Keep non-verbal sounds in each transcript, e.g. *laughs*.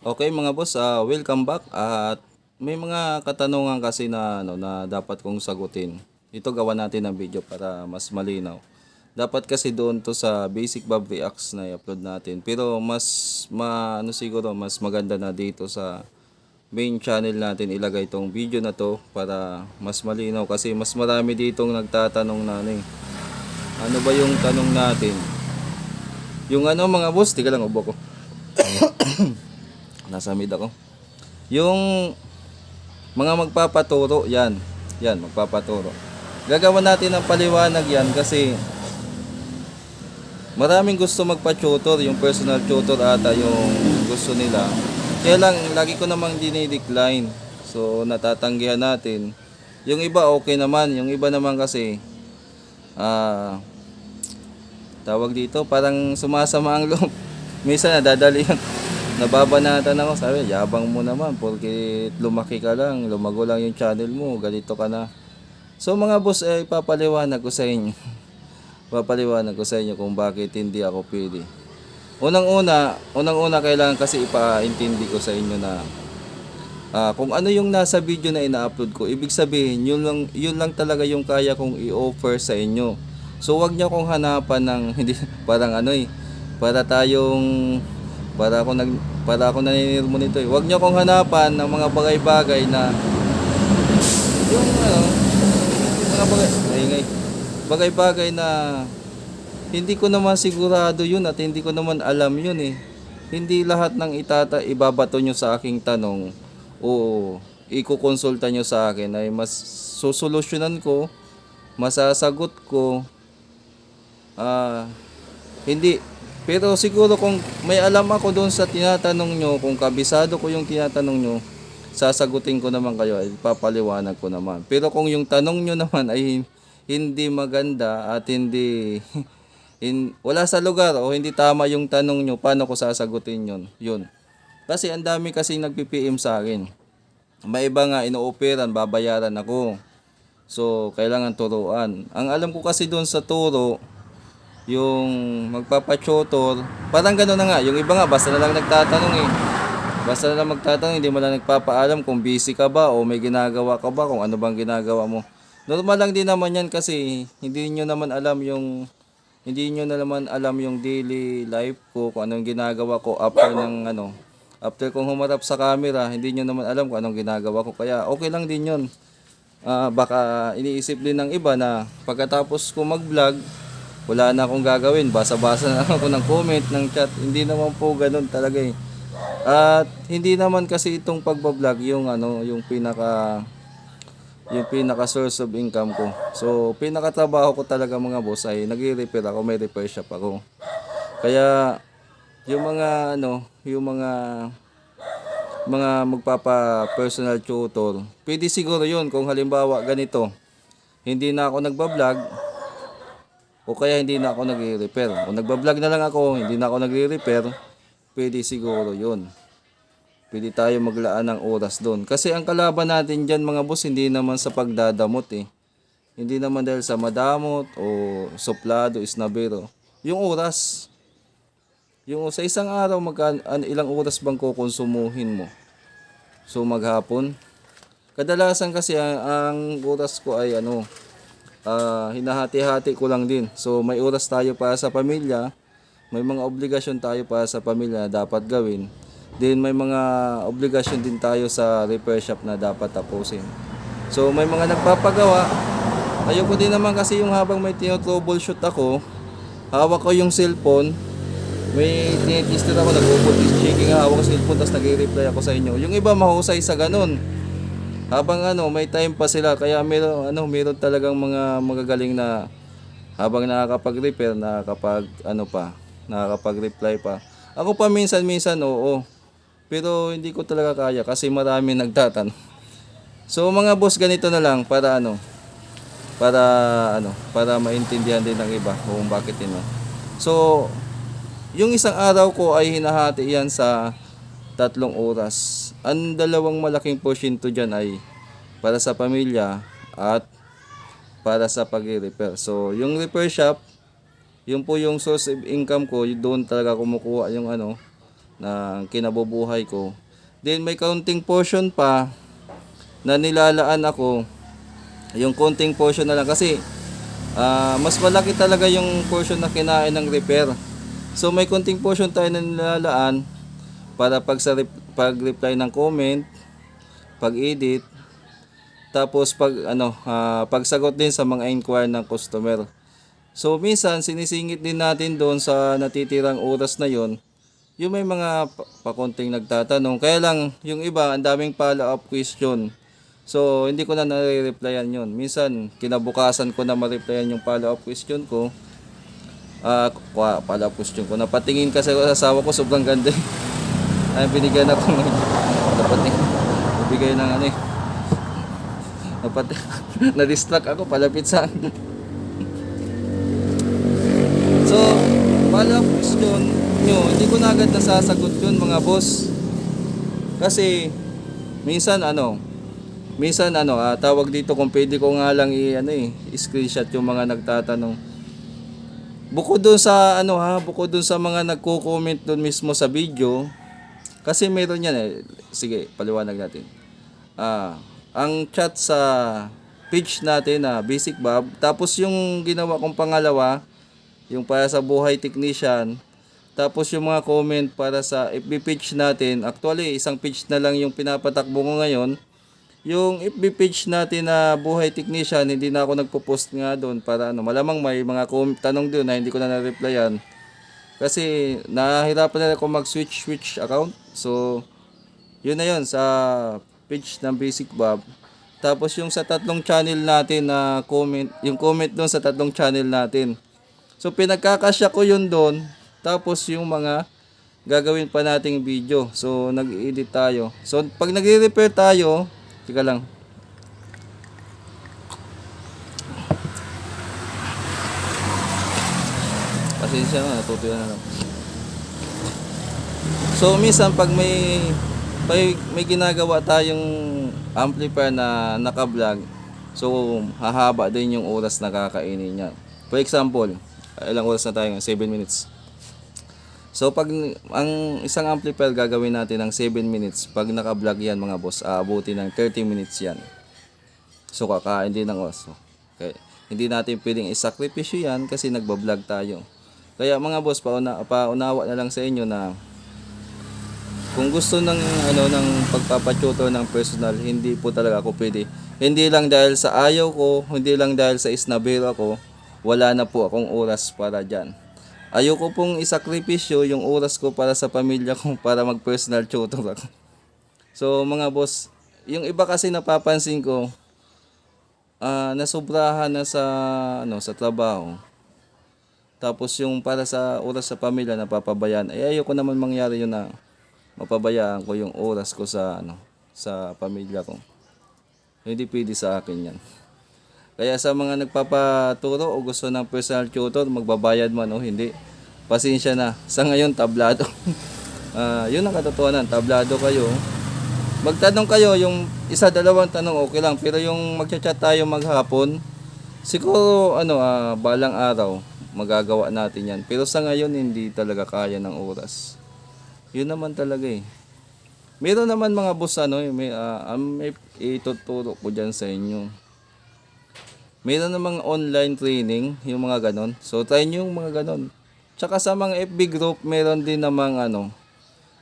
Okay mga boss, ah, welcome back at may mga katanungan kasi na ano na dapat kong sagutin. Ito gawa natin ng video para mas malinaw. Dapat kasi doon to sa Basic Bob Reacts na i-upload natin. Pero mas ma, ano siguro mas maganda na dito sa main channel natin ilagay itong video na to para mas malinaw kasi mas marami ditong nagtatanong na ano eh. Ano ba yung tanong natin? Yung ano mga boss, tika lang ubo ko. Nasa mid ako. Yung mga magpapaturo, yan. Yan, magpapaturo. Gagawa natin ng paliwanag yan kasi maraming gusto magpa-tutor, yung personal tutor ata yung gusto nila. Kaya lang, lagi ko namang dinidecline. So, natatanggihan natin. Yung iba okay naman, yung iba naman kasi ah tawag dito, parang sumasama ang *laughs* loob. Minsan nadadali yun. Nababanatan ako, sabi, yabang mo naman, porque lumaki ka lang, lumago lang yung channel mo, ganito ka na. So mga boss, eh, papaliwanag ko sa inyo. *laughs* papaliwanag ko sa inyo kung bakit hindi ako pwede. Unang-una, unang-una kailangan kasi ipaintindi ko sa inyo na ah, kung ano yung nasa video na ina-upload ko, ibig sabihin, yun lang, yun lang talaga yung kaya kong i-offer sa inyo. So wag niyo akong hanapan ng *laughs* hindi parang ano eh, para tayong para ako nag para ako naninirmo nito eh. Wag niyo akong hanapan ng mga bagay-bagay na yung ano, mga bagay, maingay. Bagay-bagay na hindi ko naman sigurado yun at hindi ko naman alam yun eh. Hindi lahat ng itata ibabato nyo sa aking tanong o ikukonsulta nyo sa akin ay mas susolusyonan ko, masasagot ko, ah, hindi. Pero siguro kung may alam ako doon sa tinatanong nyo, kung kabisado ko yung tinatanong nyo, sasagutin ko naman kayo, ay papaliwanag ko naman. Pero kung yung tanong nyo naman ay hindi maganda at hindi *laughs* in, wala sa lugar o hindi tama yung tanong nyo, paano ko sasagutin yun? Yun. Kasi ang dami kasi nagpi-PM sa akin. May iba nga inooperan, babayaran ako. So, kailangan turuan. Ang alam ko kasi doon sa turo, yung magpapachotor, parang gano'n na nga. Yung iba nga, basta na lang nagtatanong eh. Basta na lang magtatanong, hindi mo lang nagpapaalam kung busy ka ba o may ginagawa ka ba, kung ano bang ginagawa mo. Normal lang din naman yan kasi hindi nyo naman alam yung hindi nyo na naman alam yung daily life ko, kung anong ginagawa ko after ng ano, after kong humarap sa camera, hindi nyo naman alam kung anong ginagawa ko. Kaya okay lang din yun. Ah, baka iniisip din ng iba na pagkatapos ko mag-vlog, wala na akong gagawin. Basa-basa na ako ng comment, ng chat. Hindi naman po ganun talaga eh. At hindi naman kasi itong pagbablog yung ano, yung pinaka yung pinaka source of income ko. So, pinakatrabaho ko talaga mga boss ay nagre-repair ako, may repair shop ako. Kaya yung mga ano, yung mga mga magpapa personal tutor, pwede siguro yun kung halimbawa ganito. Hindi na ako nagba-vlog o kaya hindi na ako nagre-repair. O nagba-vlog na lang ako, hindi na ako nagre-repair, pwede siguro yun. Pwede tayo maglaan ng oras doon. Kasi ang kalaban natin dyan mga boss, hindi naman sa pagdadamot eh. Hindi naman dahil sa madamot o soplado, isnabero. Yung oras. Yung sa isang araw, magka, an, ilang oras bang kukonsumuhin mo? So maghapon. Kadalasan kasi ang, ang oras ko ay ano, ah, hinahati-hati ko lang din. So may oras tayo para sa pamilya, may mga obligasyon tayo para sa pamilya na dapat gawin. Then may mga obligasyon din tayo sa repair shop na dapat tapusin. So may mga nagpapagawa. Ayoko din naman kasi yung habang may tino-troubleshoot ako, hawak ko yung cellphone, may tinitester ako, nag-overtest checking, hawak ko cellphone, tapos nag-reply ako sa inyo. Yung iba mahusay sa ganun. Habang ano, may time pa sila, kaya meron, ano, meron talagang mga magagaling na habang nakakapag-repair, nakakapag, ano pa, nakakapag-reply pa. Ako pa minsan-minsan, oo. Pero hindi ko talaga kaya kasi marami *laughs* nagtatanong. So mga boss, ganito na lang para ano, para ano, para maintindihan din ng iba kung bakit yun. no. So, yung isang araw ko ay hinahati yan sa tatlong oras. Ang dalawang malaking porsyento dyan ay para sa pamilya at para sa pag-repair. So, yung repair shop, yun po yung source of income ko, doon talaga kumukuha yung ano, na kinabubuhay ko. Then may kaunting portion pa na nilalaan ako. Yung konting portion na lang kasi ah, mas malaki talaga yung portion na kinain ng repair. So may konting portion tayo na nilalaan para pag sa rep- pag-reply ng comment, pag-edit, tapos pag ano, ah, pagsagot din sa mga inquiry ng customer. So minsan sinisingit din natin doon sa natitirang oras na yon yung may mga pa- pakonting nagtatanong. Kaya lang yung iba ang daming follow-up question. So hindi ko na nare-replyan yon. Minsan kinabukasan ko na ma-replyan yung follow-up question ko. Ah, uh, follow-up question ko. Napatingin kasi sa asawa ko sobrang ganda. *laughs* Ay binigyan ako ng dapat bigay ng ano eh. Dapat *laughs* na-distract ako palapit sa So, follow-up question nyo, hindi ko na agad nasasagot yun mga boss. Kasi, minsan ano, minsan ano, ah, tawag dito kung pwede ko nga lang i, ano eh, screenshot yung mga nagtatanong. Bukod dun sa ano ha, bukod dun sa mga nagko-comment dun mismo sa video, kasi meron yan eh. Sige, paliwanag natin. Ah, ang chat sa page natin na Basic Bob, tapos yung ginawa kong pangalawa, yung para sa buhay technician, tapos yung mga comment para sa FB page natin, actually isang page na lang yung pinapatakbo ko ngayon. Yung FB page natin na buhay technician, hindi na ako nagpo-post nga doon para ano, malamang may mga com- tanong doon na hindi ko na na-replyan. Kasi nahirapan na ako mag-switch switch account. So, yun na yun sa page ng Basic Bob. Tapos yung sa tatlong channel natin na comment, yung comment doon sa tatlong channel natin. So pinagkakasya ko yun doon. Tapos yung mga gagawin pa nating video. So nag-edit tayo. So pag nagre-repair tayo, tika lang. Pasensya na, natutuyo na lang. So minsan pag may may, may ginagawa tayong amplifier na naka-vlog, so hahaba din yung oras na kakainin niya. For example, ilang oras na tayo? 7 minutes. So pag ang isang amplifier gagawin natin ng 7 minutes, pag naka-vlog yan mga boss, aabuti ng 30 minutes yan. So kakain din ng oras. Okay. Hindi natin pwedeng isakripisyo yan kasi nagbablog tayo. Kaya mga boss, pauna, paunawa na lang sa inyo na kung gusto ng ano ng pagpapatutor ng personal, hindi po talaga ako pwede. Hindi lang dahil sa ayaw ko, hindi lang dahil sa isnabero ako, wala na po akong oras para diyan. Ayoko pong isakripisyo yung oras ko para sa pamilya ko *laughs* para mag-personal tutor ako. So mga boss, yung iba kasi napapansin ko, ah nasobrahan na sa ano sa trabaho. Tapos yung para sa oras sa pamilya napapabayaan. Eh ayoko naman mangyari yun na mapabayaan ko yung oras ko sa ano sa pamilya ko. Hindi pwede sa akin yan. Kaya sa mga nagpapaturo o gusto ng personal tutor, magbabayad man o hindi, pasensya na. Sa ngayon, tablado. *laughs* Ah, yun ang katotohanan, tablado kayo. Magtanong kayo, yung isa, dalawang tanong, okay lang. Pero yung magchat-chat tayo maghapon, siguro, ano, ah, balang araw, magagawa natin yan. Pero sa ngayon, hindi talaga kaya ng oras. Yun naman talaga eh. Meron naman mga boss ano, eh, may, ah, may ituturo ko dyan sa inyo. Meron namang online training, yung mga ganon. So, try nyo yung mga ganon. Tsaka sa mga FB group, meron din namang ano,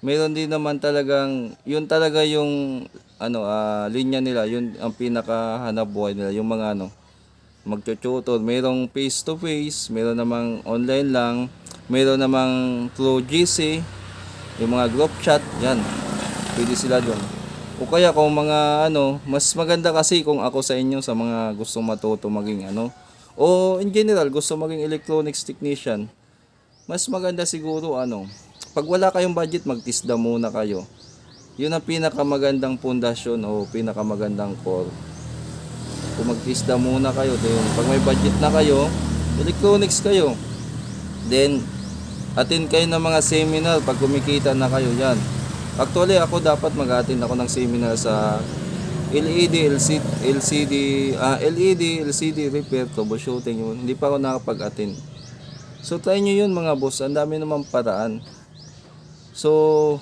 meron din naman talagang, yun talaga yung, ano, ah, linya nila, yun ang pinakahanap buhay nila, yung mga ano, magtututor. Merong face to face, meron namang online lang, meron namang through GC, yung mga group chat, yan. Pwede sila doon. O kaya kung mga ano, mas maganda kasi kung ako sa inyo sa mga gustong matuto maging ano, o in general gusto maging electronics technician, mas maganda siguro ano, pag wala kayong budget, magtisda muna kayo. Yun ang pinakamagandang pundasyon o pinakamagandang core. Kung magtisda muna kayo, then pag may budget na kayo, electronics kayo. Then, attend kayo ng mga seminar pag kumikita na kayo yan. Actually, ako dapat mag-attend ako ng seminar sa LED, LCD, LCD, ah, LED, LCD repair, troubleshooting yun. Hindi pa ako nakapag-attend. So try nyo yun mga boss, ang dami naman paraan. So,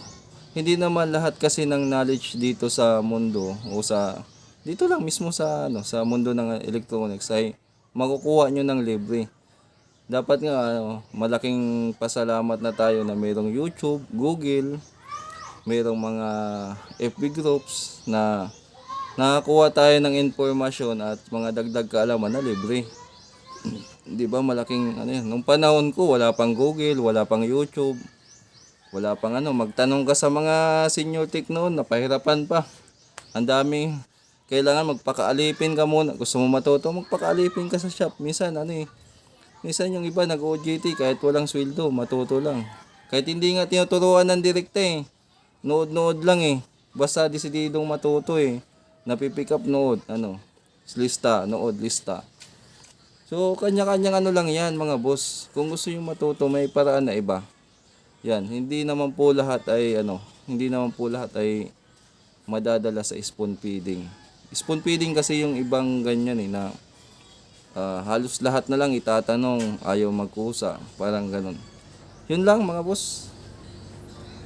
hindi naman lahat kasi ng knowledge dito sa mundo o sa dito lang mismo sa ano sa mundo ng electronics ay makukuha nyo ng libre. Dapat nga ano, malaking pasalamat na tayo na mayroong YouTube, Google, mayroong mga FB groups na nakakuha tayo ng informasyon at mga dagdag kaalaman na libre. *clears throat* 'Di ba malaking ano yan. Nung panahon ko wala pang Google, wala pang YouTube. Wala pang ano, magtanong ka sa mga senior tech noon, napahirapan pa. Ang dami. Kailangan magpakaalipin ka muna. Gusto mo matuto, magpakaalipin ka sa shop. Minsan ano eh, minsan yung iba nag-OJT kahit walang sweldo, matuto lang. Kahit hindi nga tinuturuan ng direkta eh. Nood-nood lang eh. Basta desididong matuto eh. Napipick up nood, ano, lista, nood, lista. So, kanya-kanyang ano lang yan, mga boss. Kung gusto yung matuto, may paraan na iba. Yan, hindi naman po lahat ay ano, hindi naman po lahat ay madadala sa spoon feeding. Spoon feeding kasi yung ibang ganyan eh na ah, halos lahat na lang itatanong, ayaw magkusa, parang ganun. Yun lang mga boss.